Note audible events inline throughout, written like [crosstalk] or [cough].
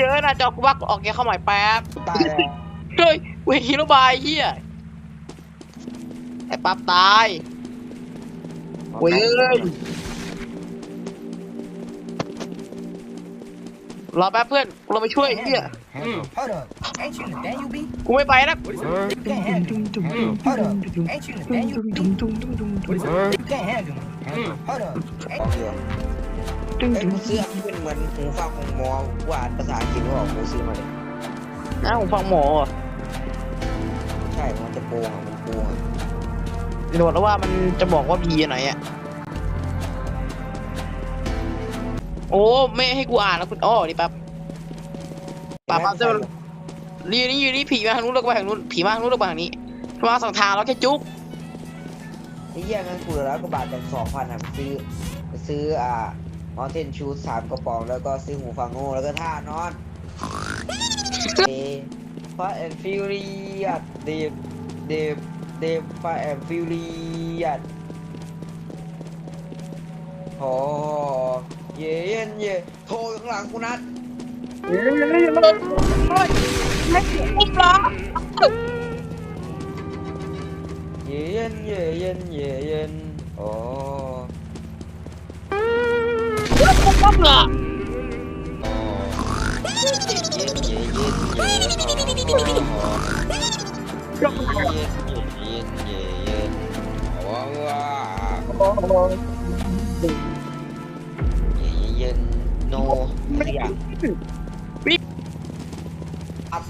เจอหน้าจอกูบักออกแกเข้าใหม่แป๊บตายแล้วเฮ้ยเวทีระบายเฮียไอ้ปั๊บตายเว้ยรอแป๊บเพื่อนเราไปช่วยไอ้เฮีย Hold up. Ain't you Nathaniel B? กูไม่ไปนะ You can't handle me. Hold up. Ain't you Nathaniel B? You can't handle me. Hold up. ข องเดียวไอ้กูซื้ออันนี้เป็นเหมือนหูฟังของหมอว่าอ่านภาษาอังกฤษไม่ออกกูซื้อมาเลยนะผมฟังหมออะใช่มันจะโปงอะมันโปงอะโหนดแล้วว่ามันจะบอกว่าพีไหนอะ โอ้ไม่ให้กูอ่านแล้วคุณอ้อนี่แป๊บปั๊บปั๊บจะรีนี่ยืนนี่ผีมาทางนู้นแล้วก็ไปทางนู้นผีมาทางนู้นแล้วก็ไปทางนี้มาสองทางแล้วแค่จุ๊บไอ้เหี้ยเงินกูเหลือร้อยกว่าบาทจากสองพันอะไปซื้อไปซื้ออ่า มอเทนชูสามกระป๋องแล้วก็ซื้อหูฟังโง่แล้วก็ท่านอนฟาแอนฟิวเรียดเดฟเดฟเดฟฟาแอนฟิวเรียดโอ้เย็นเย่โทรอยู่ข้างหลังกูนัดเยเฮ้ยเย็นเย็นเย่เย็นโอ้ปุ๊บเหรอเย็นเย็นเย็นเย็นเย็นโอ้ มแหละเย็นโนไม่อยากปิ๊บอัพ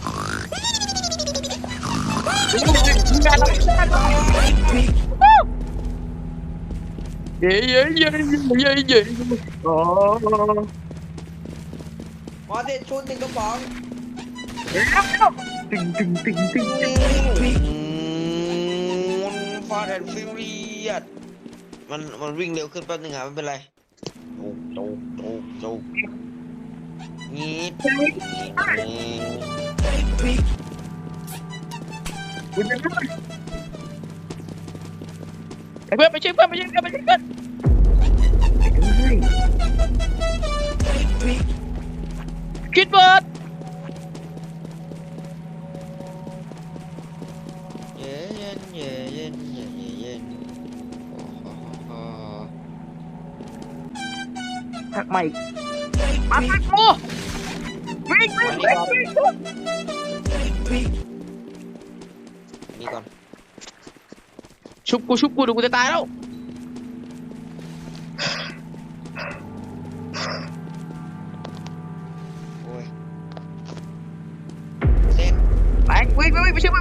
เย้เย้เย้เย้เย้อ๋อมอเตชุดหนึ่งกระป๋องตึงตึงตึงตึงฟาดแอนฟิวเรียดมันมันวิ่งเร็วขึ้นแป๊บนึงอะไม่เป็นไรโจกโจกโจกโจกงี้ไอ้เพื่อนไปช่วยเพื่อนไปช่วยเพื่อนไปช่วยเพื่อน Kidbot Thật mày. Bắt mày. Cô Vinh Vinh Vinh. Vinh Đi con. Chụp cô chụp cô đừng có tay đâu.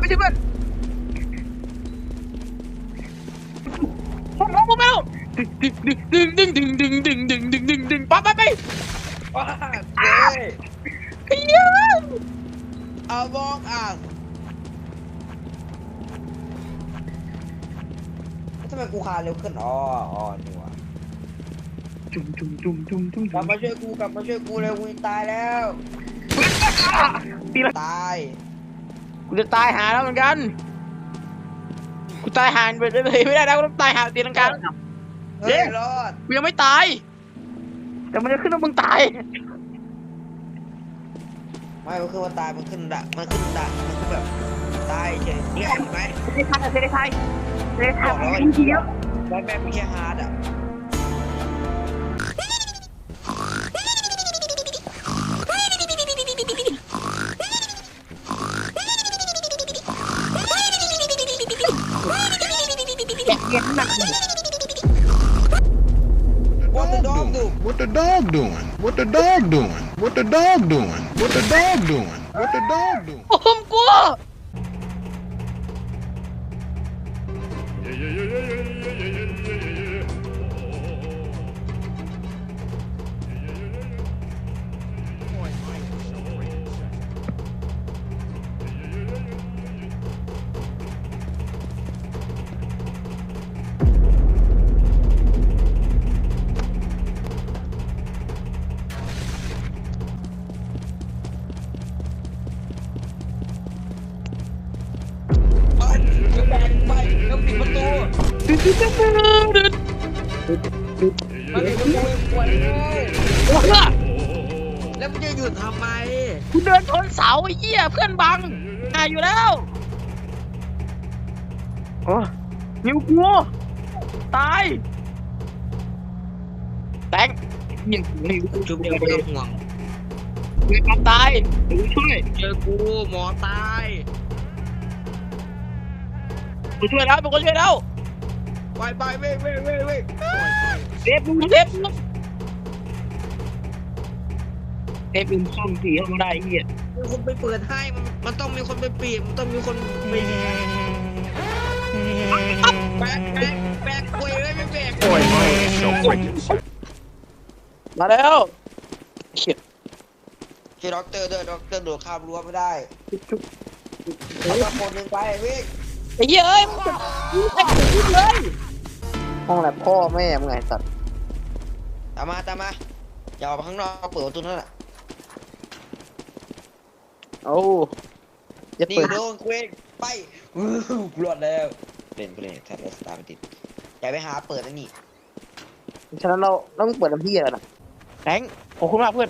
ช่วยเพื่อนไปช่วยเพื่อนผมผมผมแล้วดึงดึงดึงดึงดึงดึงดึงดึงดึงดึงปั๊บไปไปว้าเย้เฮียเอาบอกอะทำไมกูคาเร็วขึ้นอ๋ออ๋อนี่วะจุ่มจุ่มจุ่มจุ่มจุ่มกลับมาช่วยกูกลับมาช่วยกูเร็วกูตายแล้ว ตาย กูจะตายหาแล้วเหมือนกัน กูตายหาไปเลยไม่ได้นะกูต้องตายหาตีลังกาแล้วเฮ้ยรอดกูยังไม่ตาย แต่มันจะขึ้นว่ามึงตาย ไม่มันคือว่าตายมันขึ้นดักมันขึ้นดักมันคือแบบตายเฉยเนี่ยเห็นไหมเทเลไทยเทเลไทยเทเลไทยบอกแล้วว่าทีเดียวแม่แม่ไม่แค่ฮาร์ดอะแกะ dog, dog doing? What the dog doing? What the dog doing? What the dog doing? What the dog doing? What the dog doing? [laughs] हमको ปิดประตูมันปิดประตูปวดเลยแล้วมันจะหยุดทำไมกูเดินชนเสาไอ้เหี้ยเพื่อนบังตายอยู่แล้วโอ้นิ้วกูตายแตงยิงนิ้วกูจุ๊บเดีเดียวไม่ต้องห่วงมีความตายช่วยเจอกูหมอตาย กูช่วยแล้วกูช่วยแล้วไปไปเว้ยเว้ยเว้ยเว้ยเซฟดูเซฟดูเซฟดูซ่อมสีเข้ามาได้ไอ้เหี้ยมีคนไปเปิดให้มันมันต้องมีคนไปปีบมันต้องมีคนไปแบกแบกแบกคุยเลยไม่แบก Boy, so มาแล้วเขียคือด็อกเตอร์เดินด็อกเตอร์โดดข้ามรั้วไม่ได้เอาสักคนหนึ่งไปวิ่ง ไอ้เหี้ยเอ้ยมึงจะยิงไอ้ยิงเลยห้องแลบพ่อแม่มึงไงสัตว์ตามมาตามมาอย่าออกไปข้างนอกเปิดประตูนั่นแหละโอ้จะนี่เปิดโดนเคว้งไปวู้กูรอดแล้วเล่นกูเล่นแทนเลสตาร์ไม่ติดอย่าไปหาเปิดนั่นนี่ฉะนั้นเราต้องเปิดน้ำพี่แล้วนะแทงขอบคุณมากเพื่อน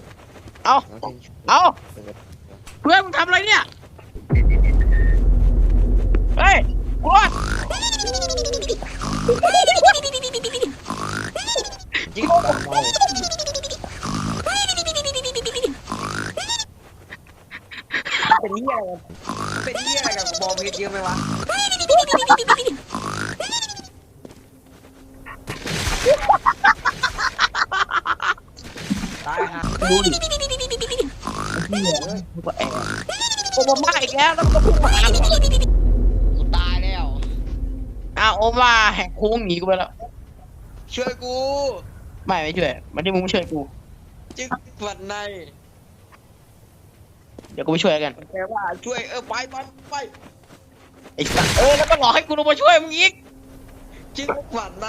เอาน้องเต้น เอา เพื่อนมึงทำอะไรเนี่ย เฮ้ยกลัว จิ๊กตัดไป เป็นเหี้ยอะไรกันเป็นเหี้ยอะไรกับมองเพชรเยอะไหมวะตายฮะดูดิเหี้ยกูก็แอบโอมามาอีกแล้วแล้วก็พุ่งมาหากูกูตายแล้ว อ้าวโอมาแหกโค้งหนีกูไปแล้วช่วยกู ไม่ไม่ช่วยมันที่มึงไม่ช่วยกูจิ๊กฝันใน เดี๋ยวกูไปช่วยกัน แปลว่าช่วยเออไปไปไปไอ้สัตว์เออแล้วก็หลอกให้กูลงมาช่วยมึงอีกจิ๊กฝันใน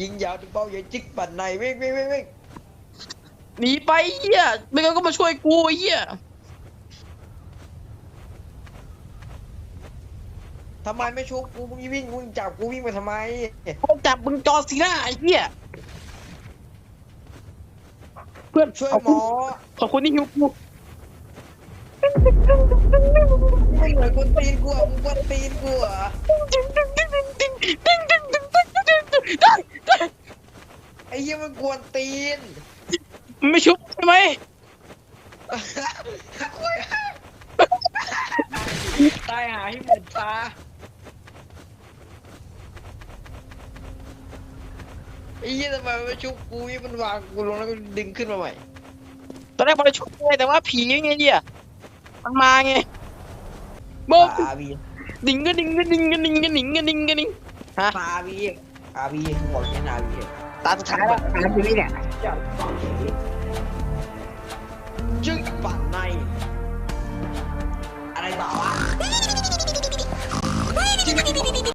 ยิงยาวถึงเป้าใหญ่จิ๊กฝันในวิ่งวิ่งวิ่งวิ่งหนีไปเหี้ยไม่งั้นก็มาช่วยกูไอ้เหี้ยทำไมไม่ชุบกูมึงวิ่งมึงจับกูวิ่งไปทำไมเขาจับมึงจอสีหน้าไอ้เหี้ยเพื่อนช่วยขอบหมคุณอขอบคุณที่หิวกู ไม่เหมือนคนตีนกูอะมึงคนตีนกูอะไอ้เหี้ยมันกวนตีนไม่ชุบใช่ไหมตายหาให้หมดตาไอ้เหี้ยทำไมมันไม่ชุบกูยี่มันวางกูลงแล้วมันดึงขึ้นมาใหม่ ตอนแรกมันจะชุบไงแต่ว่าผีไงเหี้ย มาไงบ๊อบดิงก็ดิงก็ดิงก็ดิงก็ดิงก็ดิงก็ดิงฮะอาบีอาบีหัวแค่นาบีตาสุดท้ายแล้วตาสุดท้ายเนี่ยจึ๊กปั่นในอะไรบ้าวะ